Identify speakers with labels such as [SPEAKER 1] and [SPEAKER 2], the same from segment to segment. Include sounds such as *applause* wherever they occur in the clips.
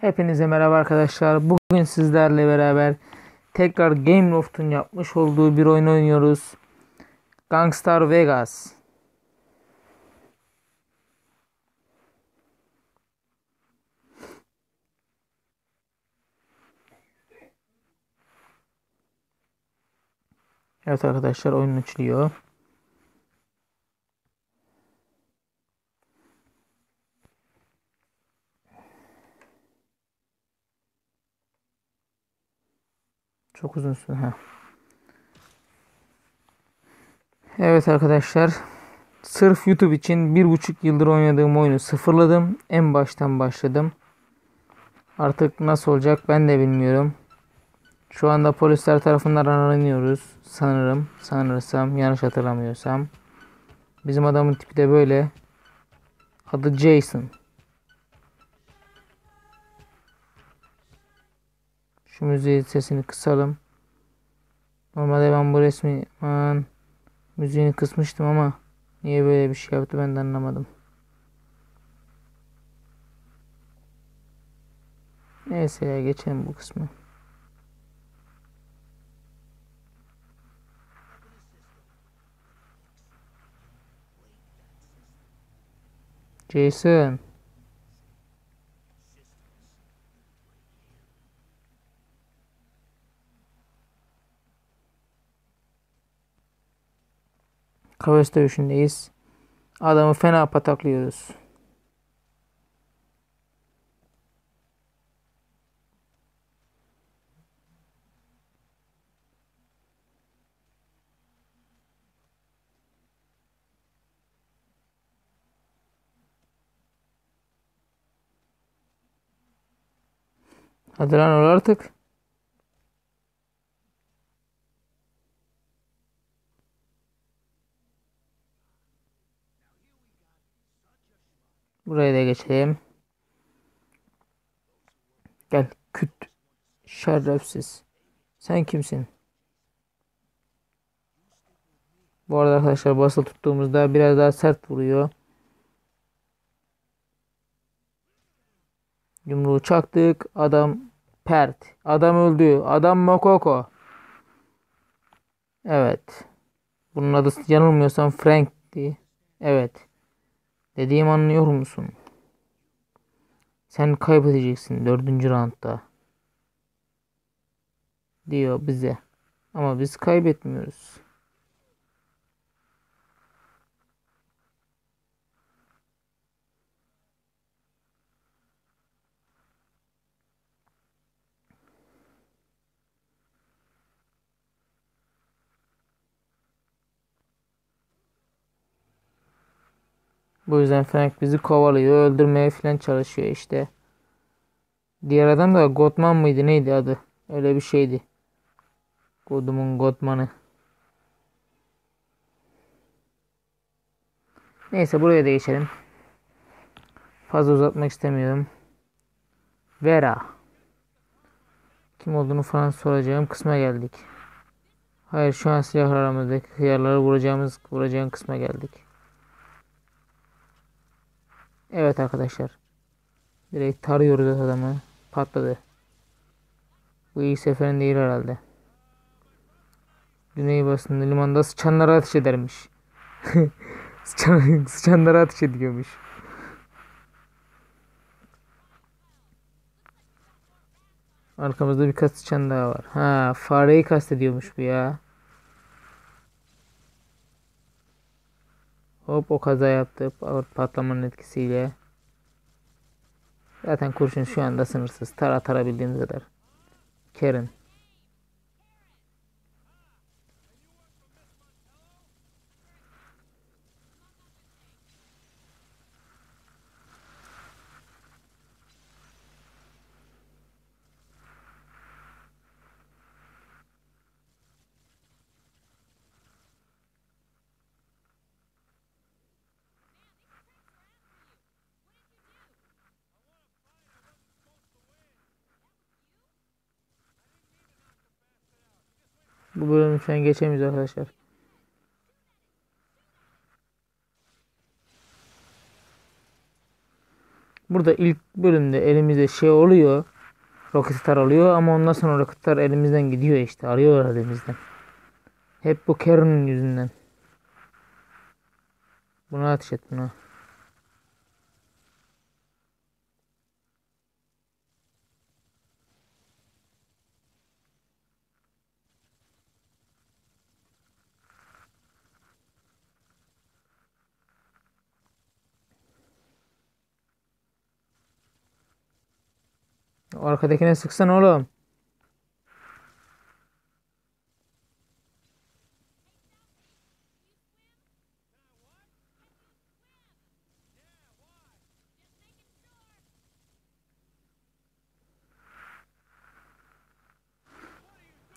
[SPEAKER 1] Hepinize merhaba arkadaşlar. Bugün sizlerle beraber tekrar Gameloft'un yapmış olduğu bir oyun oynuyoruz. Gangstar Vegas. Evet arkadaşlar oyun açılıyor. Çok uzun süre. Ha. Evet arkadaşlar. Sırf YouTube için bir buçuk yıldır oynadığım oyunu sıfırladım. En baştan başladım. Artık nasıl olacak ben de bilmiyorum. Şu anda polisler tarafından aranıyoruz. Sanırım. Sanırsam. Yanlış hatırlamıyorsam. Bizim adamın tipi de böyle. Adı Jason. Şu müziği sesini kısalım. Normalde ben bu resmi man müziğini kısmıştım ama niye böyle bir şey yaptı ben de anlamadım. Neyse ya geçelim bu kısmı. Jason. Kafes dövüşündeyiz. Adamı fena pataklıyoruz. Hadi lan ol artık. Buraya da geçelim. Gel küt. Şerefsiz. Sen kimsin? Bu arada arkadaşlar basılı tuttuğumuzda biraz daha sert vuruyor. Yumruğu çaktık. Adam pert. Adam öldü. Adam mokoko. Evet. Bunun adı yanılmıyorsam Frank'ti. Evet. Dediğim anlıyor musun? Sen kaybedeceksin dördüncü roundda. Diyor bize. Ama biz kaybetmiyoruz. Bu yüzden Frank bizi kovalıyor. Öldürmeye falan çalışıyor işte. Diğer adam da Godman mıydı neydi adı? Öyle bir şeydi. Godum'un Godman'ı. Neyse buraya da geçelim. Fazla uzatmak istemiyorum. Vera. Kim olduğunu falan soracağım kısma geldik. Hayır şu an silah aramızdaki hıyarları vuracağımız vuracağım kısma geldik. Evet arkadaşlar. Direkt tarıyoruz adamı. Patladı. Bu ilk seferinde değil herhalde. Güneybatısında limanda sıçanlara ateş edermiş. *laughs* Sıçan, sıçanlara ateş ediyormuş. Arkamızda birkaç sıçan daha var. Ha fareyi kastediyormuş bu ya. Hop o kaza yaptı patlamanın etkisiyle. Zaten kurşun şu anda sınırsız. Tara tarabildiğimiz kadar. Karen. Bu bölümü şu an geçemeyiz arkadaşlar. Burada ilk bölümde elimizde şey oluyor. Roketar alıyor ama ondan sonra roketar elimizden gidiyor işte. Arıyorlar elimizden. Hep bu Karen'ın yüzünden. Buna ateş et buna. Arkadakine sıksan oğlum.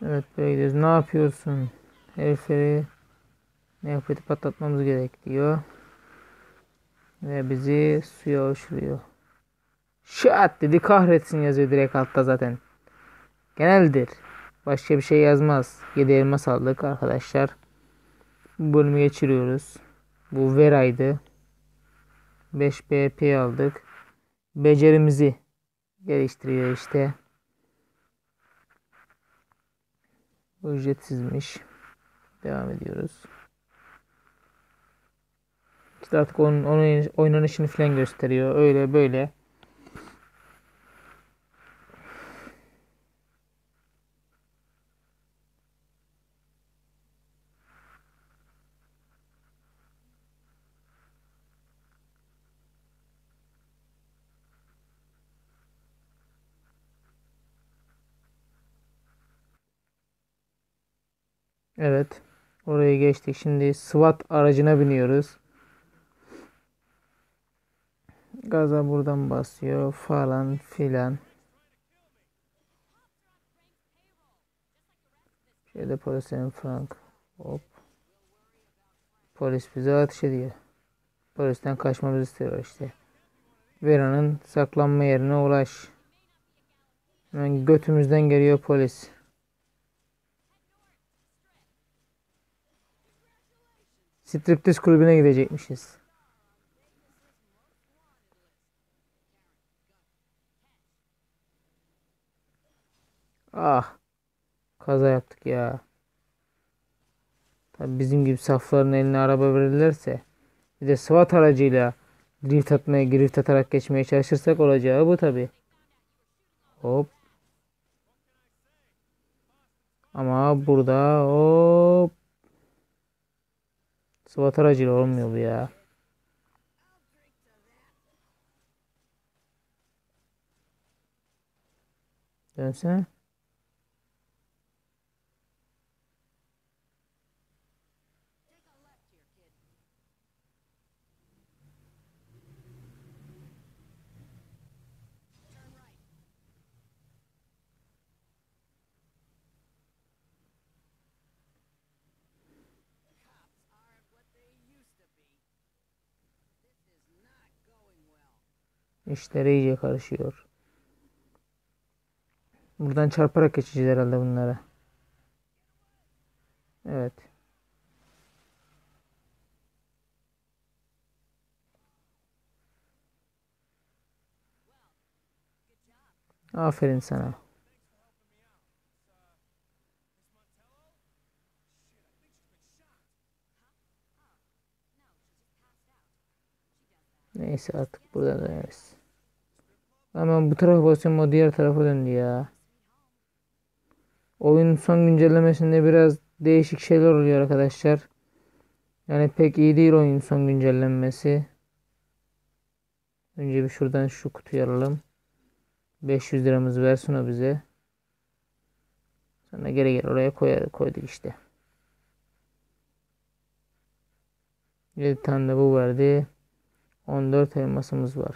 [SPEAKER 1] Evet böyle. Ne yapıyorsun? Herifleri ne yapıp patlatmamız gerek diyor. Ve bizi suya uçuruyor. Şat dedi kahretsin yazıyor direkt altta zaten. Geneldir. Başka bir şey yazmaz. 7 elmas aldık arkadaşlar. Bu bölümü geçiriyoruz. Bu Vera'ydı. 5 BP aldık. Becerimizi geliştiriyor işte. Ücretsizmiş. Devam ediyoruz. İşte artık onun, onun oynanışını falan gösteriyor. Öyle böyle. Evet. Orayı geçtik. Şimdi SWAT aracına biniyoruz. Gaza buradan basıyor falan filan. Şöyle polislerin Frank. Hop. Polis bize ateş ediyor. Polisten kaçmamızı istiyor işte. Vera'nın saklanma yerine ulaş. Hemen götümüzden geliyor polis. Striptiz kulübüne gidecekmişiz. Ah. Kaza yaptık ya. Tabii bizim gibi safların eline araba verirlerse bir de SWAT aracıyla drift atmaya, drift atarak geçmeye çalışırsak olacağı bu tabi. Hop. Ama burada hop. SWAT aracıyla olmuyor bu ya. Dönsene. İşler iyice karışıyor. Buradan çarparak geçeceğiz herhalde bunlara. Evet. Aferin sana. Neyse artık burada döneriz. Ama bu tarafa basıyorum o diğer tarafa döndü ya. Oyun son güncellemesinde biraz değişik şeyler oluyor arkadaşlar. Yani pek iyi değil oyun son güncellenmesi. Önce bir şuradan şu kutuyu alalım. 500 liramız versin o bize. Sonra geri geri oraya koy koyduk işte. 7 tane de bu verdi. 14 elmasımız var.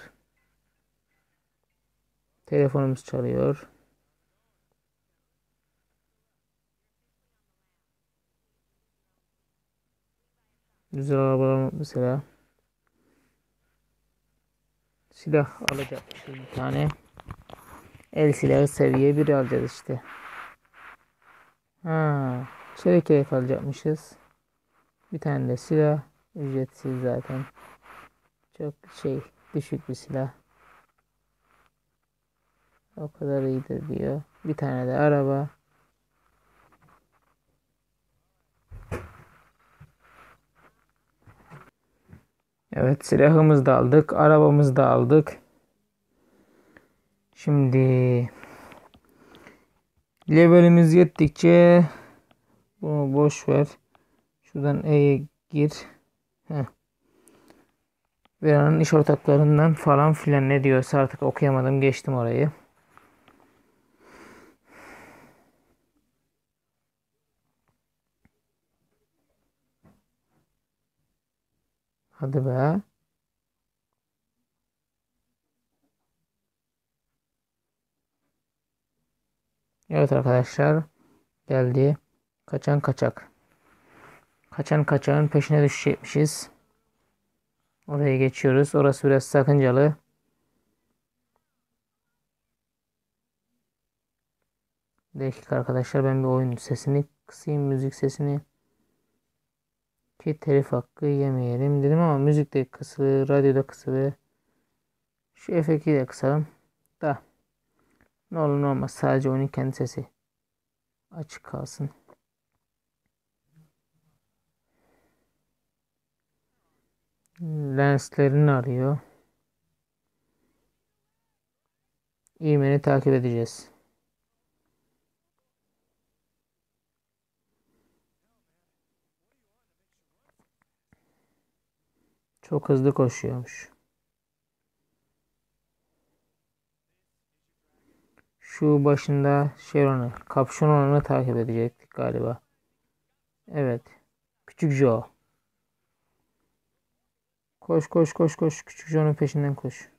[SPEAKER 1] Telefonumuz çalıyor. Güzel arabalar mesela. Silah alacakmışız bir tane. El silahı seviye 1 alacağız işte. Ha, çelik keyif alacakmışız. Bir tane de silah. Ücretsiz zaten. Çok şey düşük bir silah. O kadar iyidir diyor. Bir tane de araba. Evet silahımızı da aldık. Arabamızı da aldık. Şimdi levelimiz yettikçe bunu boş ver. Şuradan E'ye gir. Heh. Vera'nın iş ortaklarından falan filan ne diyorsa artık okuyamadım geçtim orayı. Hadi be. Evet arkadaşlar geldi. Kaçan kaçak. Kaçan kaçağın peşine düşecekmişiz. Oraya geçiyoruz. Orası biraz sakıncalı. Dakika arkadaşlar ben bir oyun sesini kısayım müzik sesini. Ki telif hakkı yemeyelim dedim ama müzik de kısılı, radyoda kısılı. Şu F2'yi de kısalım. Da. Ne olur ne olmaz sadece oyunun kendi sesi açık kalsın. Lenslerini arıyor. İğmeni takip edeceğiz. Çok hızlı koşuyormuş. Şu başında kapşon olanı takip edecektik galiba. Evet. Küçük Joe. Koş koş koş koş. Küçük Joe'nun peşinden koş.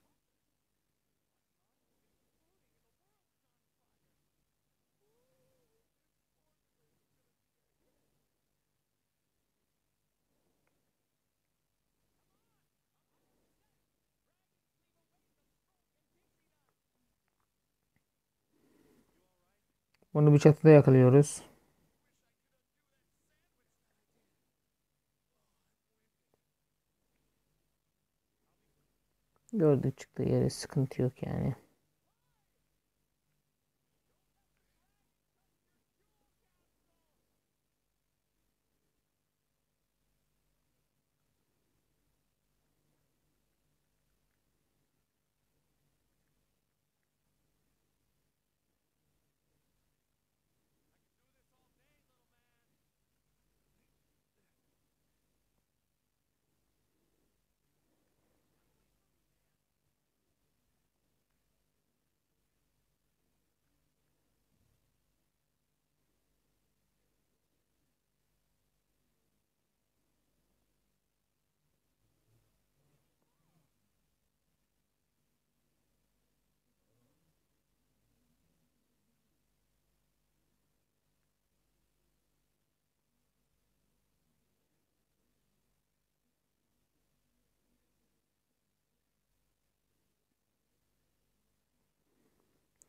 [SPEAKER 1] Bunu bir çatıda yakalıyoruz. Gördük çıktı yere sıkıntı yok yani.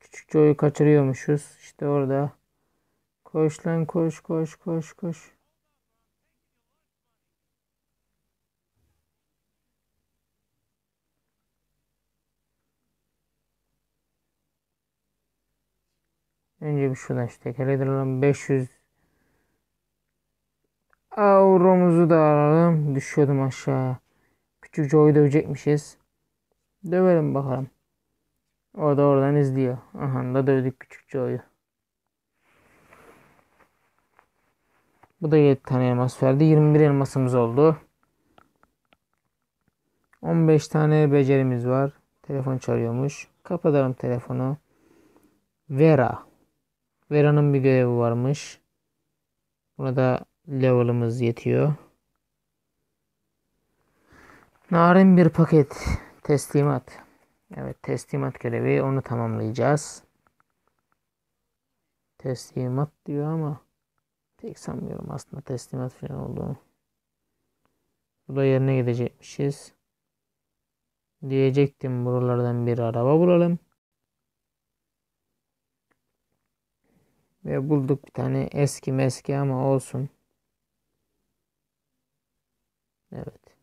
[SPEAKER 1] Küçük Joe'yu kaçırıyormuşuz. İşte orada. Koş lan koş koş koş koş. Önce bir şuradan şu tekerleği alalım. 500 Avromuzu da alalım. Düşüyordum aşağıya. Küçük Joe'yu dövecekmişiz. Dövelim bakalım. O da oradan izliyor. Aha da dövdük küçük Joe'yu. Bu da 7 tane elmas verdi. 21 elmasımız oldu. 15 tane becerimiz var. Telefon çalıyormuş. Kapatalım telefonu. Vera. Vera'nın bir görevi varmış. Buna da level'ımız yetiyor. Narin bir paket teslimat. Evet teslimat görevi onu tamamlayacağız. Teslimat diyor ama pek sanmıyorum aslında teslimat falan olduğunu. Bu da yerine gidecekmişiz. Diyecektim buralardan bir araba bulalım. Ve bulduk bir tane eski meski ama olsun. Evet.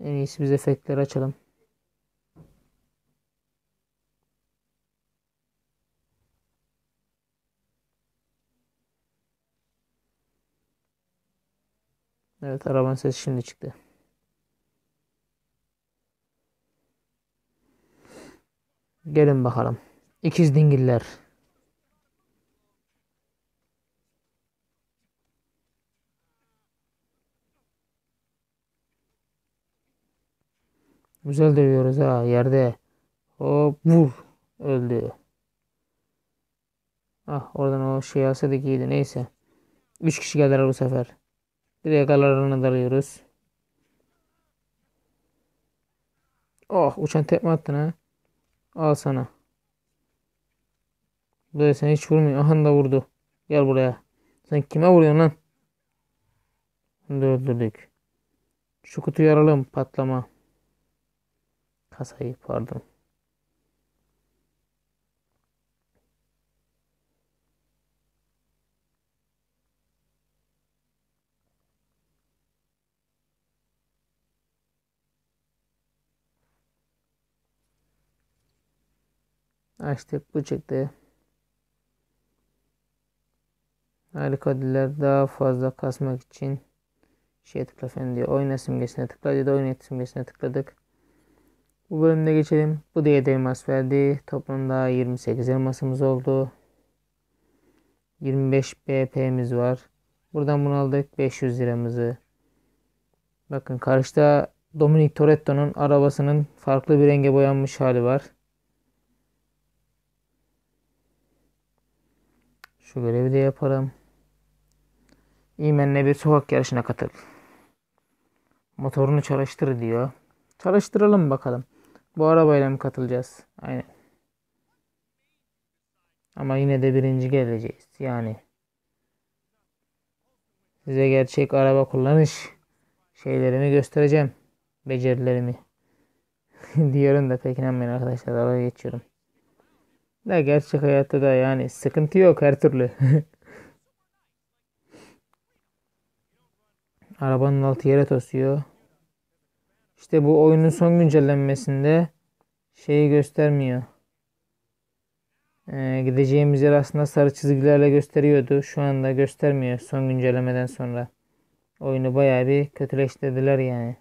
[SPEAKER 1] En iyisi biz efektleri açalım. Evet arabanın sesi şimdi çıktı. Gelin bakalım. İkiz dingiller. Güzel dövüyoruz ha yerde. Hop vur. Öldü. Ah oradan o şey alsaydık iyiydi. Neyse. 3 kişi geldiler bu sefer. Direkt aralarına dalıyoruz. Oh uçan tekme attın ha. Al sana. Böyle sen hiç vurmuyor. Aha da vurdu. Gel buraya. Sen kime vuruyorsun lan? Bunu da öldürdük. Şu kutuyu aralım. Patlama. Kasayı pardon. Açtık bu çıktı. Harika diller daha fazla kasmak için şey tıkla falan diyor. Oyna simgesine tıkla dedi. Oyna simgesine tıkladık. Bu bölümde geçelim. Bu da 7 elmas verdi. Toplamda 28 elmasımız oldu. 25 BP'miz var. Buradan bunu aldık. 500 liramızı. Bakın karşıda Dominic Toretto'nun arabasının farklı bir renge boyanmış hali var. Şu görevi de yapalım. İmenle bir sokak yarışına katıl. Motorunu çalıştır diyor. Çalıştıralım bakalım. Bu arabayla mı katılacağız? Aynen. Ama yine de birinci geleceğiz. Yani. Size gerçek araba kullanış şeylerimi göstereceğim. Becerilerimi. *laughs* Diyorum da pek inanmayın arkadaşlar. Araya geçiyorum. Da gerçek hayatta da yani sıkıntı yok her türlü. *laughs* Arabanın altı yere tosuyor. İşte bu oyunun son güncellenmesinde şeyi göstermiyor. Ee, gideceğimiz yer aslında sarı çizgilerle gösteriyordu. Şu anda göstermiyor son güncellemeden sonra. Oyunu bayağı bir kötüleştirdiler yani.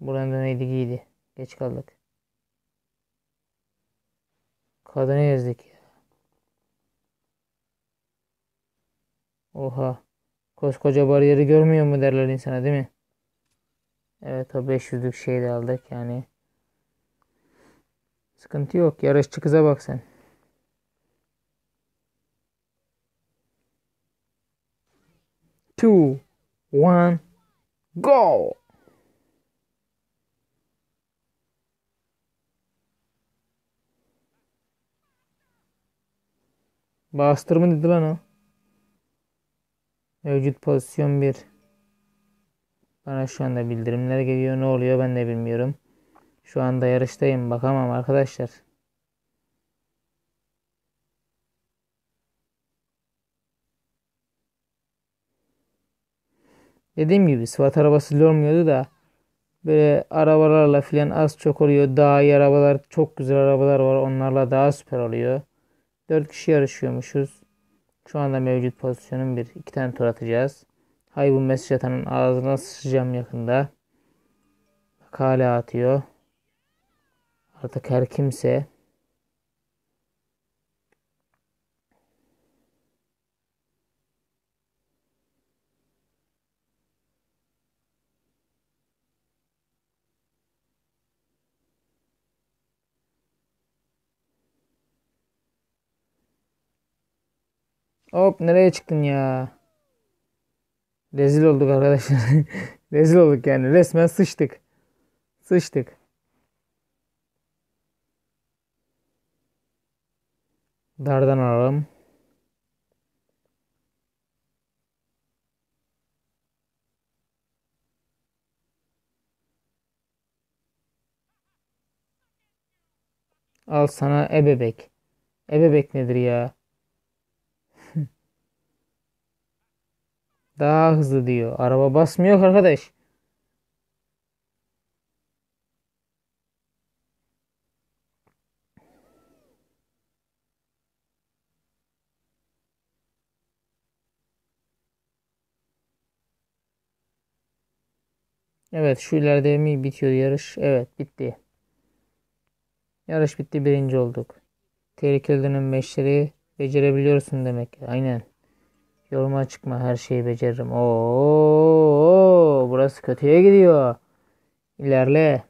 [SPEAKER 1] Burada neydi giydi. Geç kaldık. Kadını ezdik ya. Oha. Koskoca bariyeri görmüyor mu derler insana değil mi? Evet o 500'lük şeyi de aldık yani. Sıkıntı yok. Yarışçı kıza bak sen. Two, one, go! Bastır mı dedi lan o? Mevcut pozisyon 1. Bana şu anda bildirimler geliyor. Ne oluyor ben de bilmiyorum. Şu anda yarıştayım. Bakamam arkadaşlar. Dediğim gibi SWAT arabası olmuyordu da böyle arabalarla filan az çok oluyor. Daha iyi arabalar, çok güzel arabalar var. Onlarla daha süper oluyor. 4 kişi yarışıyormuşuz. Şu anda mevcut pozisyonum bir. iki tane tur atacağız. Hay bu mesaj atanın ağzına sıçacağım yakında. Bak hala atıyor. Artık her kimse Hop nereye çıktın ya? Rezil olduk arkadaşlar. *laughs* Rezil olduk yani. Resmen sıçtık. Sıçtık. Dardan alalım. Al sana ebebek. Ebebek nedir ya? Daha hızlı diyor. Araba basmıyor arkadaş. Evet şu ileride mi bitiyor yarış? Evet bitti. Yarış bitti birinci olduk. Tehlikeli dönem beşleri becerebiliyorsun demek. Aynen. Yoruma çıkma her şeyi beceririm. Oo, burası kötüye gidiyor. İlerle.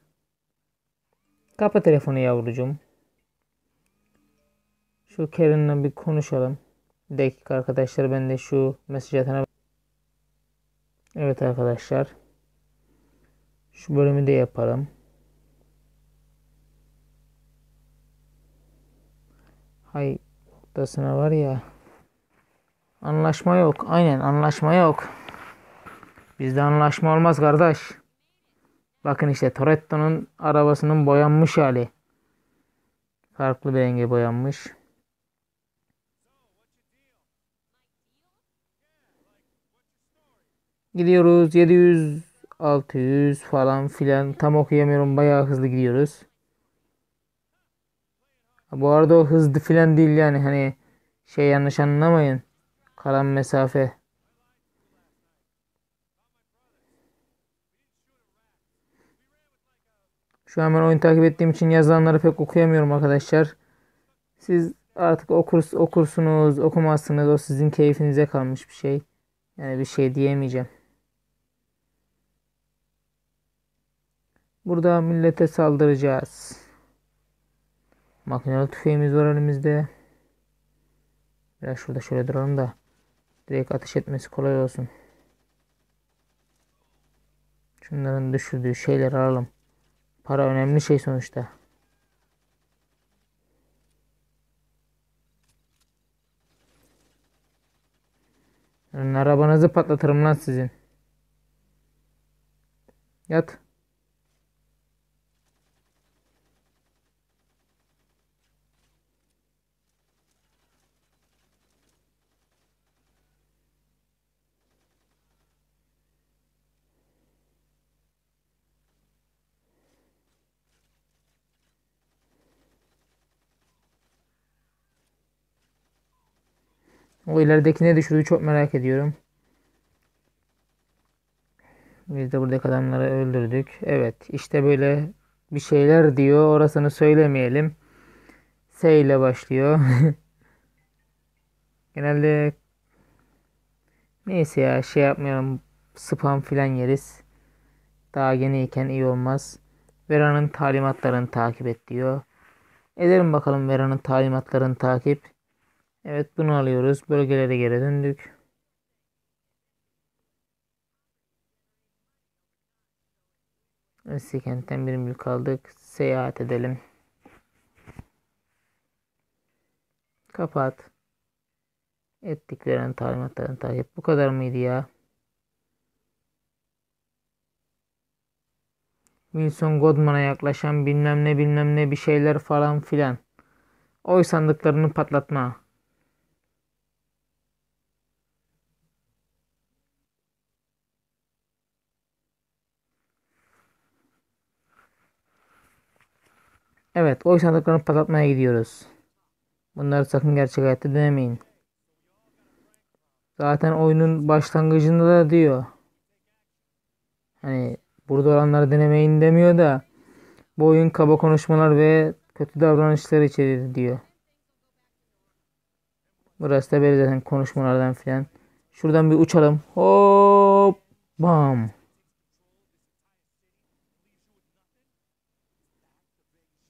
[SPEAKER 1] Kapa telefonu yavrucuğum. Şu Karen'la bir konuşalım. Bir dakika arkadaşlar ben de şu mesaj atana Evet arkadaşlar. Şu bölümü de yapalım. Hay noktasına var ya. Anlaşma yok. Aynen anlaşma yok. Bizde anlaşma olmaz kardeş. Bakın işte Toretto'nun arabasının boyanmış hali. Farklı bir renge boyanmış. Gidiyoruz 700 600 falan filan tam okuyamıyorum bayağı hızlı gidiyoruz. Bu arada o hızlı filan değil yani hani şey yanlış anlamayın. Kalan mesafe. Şu an ben oyun takip ettiğim için yazılanları pek okuyamıyorum arkadaşlar. Siz artık okurs, okursunuz, okumazsınız. O sizin keyfinize kalmış bir şey. Yani bir şey diyemeyeceğim. Burada millete saldıracağız. Makinalı tüfeğimiz var elimizde. Biraz şurada şöyle duralım da direkt ateş etmesi kolay olsun. Şunların düşürdüğü şeyler alalım. Para önemli şey sonuçta. Yani arabanızı patlatırım lan sizin. Yat. O ilerideki ne düşürdü çok merak ediyorum. Biz de buradaki adamları öldürdük. Evet işte böyle bir şeyler diyor. Orasını söylemeyelim. S ile başlıyor. *laughs* Genelde neyse ya şey yapmayalım. Spam filan yeriz. Daha yeniyken iyi olmaz. Vera'nın talimatlarını takip et diyor. Edelim bakalım Vera'nın talimatlarını takip. Evet bunu alıyoruz. Bölgelere geri döndük. Eski kentten bir mülk aldık. Seyahat edelim. Kapat. Ettik veren talimatlarını takip. Bu kadar mıydı ya? Wilson Godman'a yaklaşan bilmem ne bilmem ne bir şeyler falan filan. Oy sandıklarını patlatma. Evet, oy sandıklarını patlatmaya gidiyoruz. Bunları sakın gerçek hayatta denemeyin. Zaten oyunun başlangıcında da diyor. Hani burada olanları denemeyin demiyor da bu oyun kaba konuşmalar ve kötü davranışlar içerir diyor. Burası da böyle zaten konuşmalardan filan. Şuradan bir uçalım. Hop bam.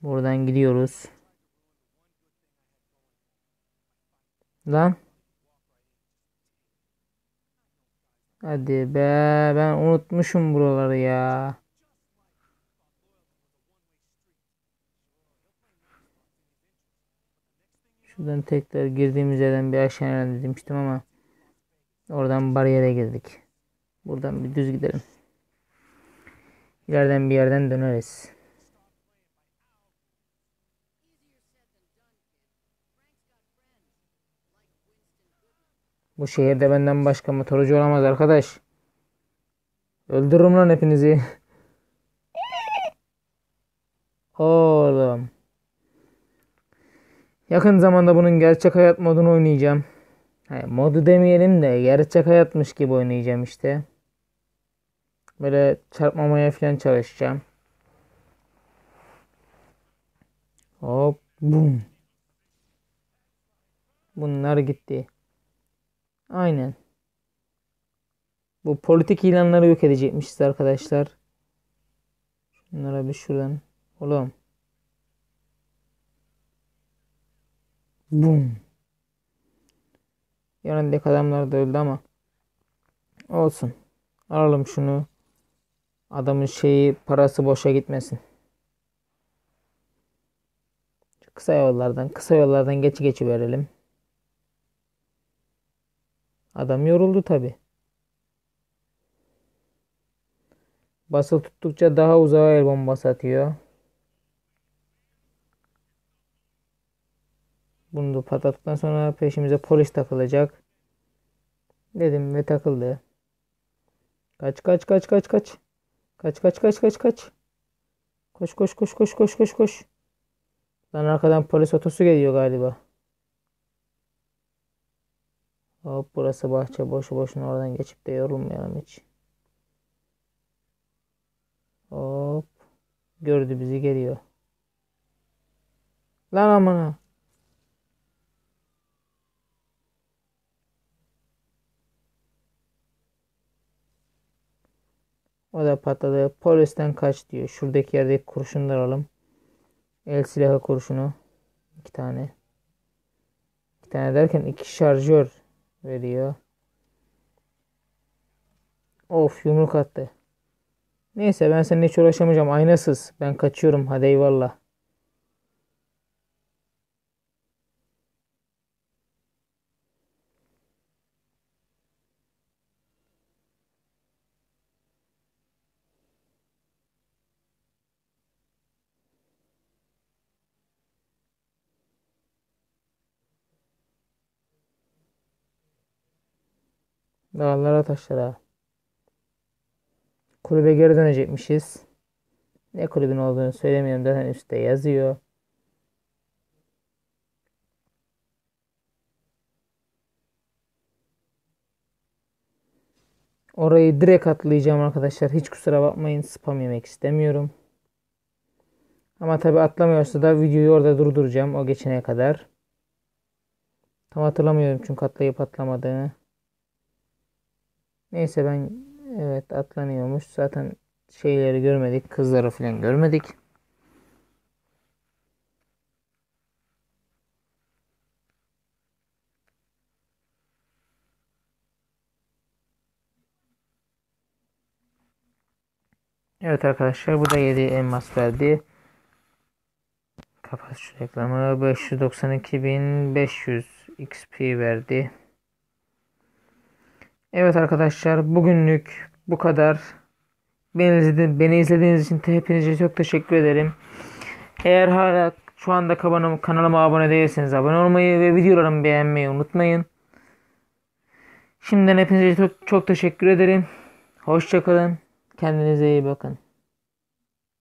[SPEAKER 1] Buradan gidiyoruz. Lan. Hadi be ben unutmuşum buraları ya. Şuradan tekrar girdiğimiz yerden bir aşağı inelim demiştim ama oradan bariyere girdik. Buradan bir düz gidelim. İleriden bir yerden döneriz. Bu şehirde benden başka motorcu olamaz arkadaş. Öldürürüm lan hepinizi. *laughs* Oğlum. Yakın zamanda bunun gerçek hayat modunu oynayacağım. Hayır, modu demeyelim de gerçek hayatmış gibi oynayacağım işte. Böyle çarpmamaya falan çalışacağım. Hop bum. Bunlar gitti. Aynen. Bu politik ilanları yok edecekmişiz arkadaşlar. Şunlara bir şuradan. Oğlum. Bum. Yanındaki adamlar da öldü ama. Olsun. Alalım şunu. Adamın şeyi parası boşa gitmesin. Kısa yollardan kısa yollardan geç geçi verelim. Adam yoruldu tabi. Basılı tuttukça daha uzağa el bombası atıyor. Bunu da patlattıktan sonra peşimize polis takılacak. Dedim ve takıldı. Kaç kaç kaç kaç kaç. Kaç kaç kaç kaç kaç. Koş koş koş koş koş koş koş. Lan arkadan polis otosu geliyor galiba. Hop burası bahçe boşu boşuna oradan geçip de yorulmayalım hiç. Hop. Gördü bizi geliyor. Lan amına. O da patladı. Polisten kaç diyor. Şuradaki yerdeki kurşunları alalım. El silahı kurşunu. iki tane. İki tane derken iki şarjör veriyor. Of yumruk attı. Neyse ben seninle hiç uğraşamayacağım. Aynasız. Ben kaçıyorum. Hadi eyvallah. Dağlara taşlara. Kulübe geri dönecekmişiz. Ne kulübün olduğunu söylemiyorum zaten üstte yazıyor. Orayı direkt atlayacağım arkadaşlar. Hiç kusura bakmayın. Spam yemek istemiyorum. Ama tabi atlamıyorsa da videoyu orada durduracağım o geçene kadar. Tam hatırlamıyorum çünkü atlayıp atlamadığını. Neyse ben evet atlanıyormuş. Zaten şeyleri görmedik. Kızları falan görmedik. Evet arkadaşlar bu da 7 elmas verdi. Kapat reklamı. 592.500 XP verdi. Evet arkadaşlar bugünlük bu kadar. Beni, izledi, beni izlediğiniz için hepinize çok teşekkür ederim. Eğer hala şu anda kanalıma, kanalıma abone değilseniz abone olmayı ve videolarımı beğenmeyi unutmayın. Şimdiden hepinize çok, çok teşekkür ederim. Hoşçakalın. Kendinize iyi bakın.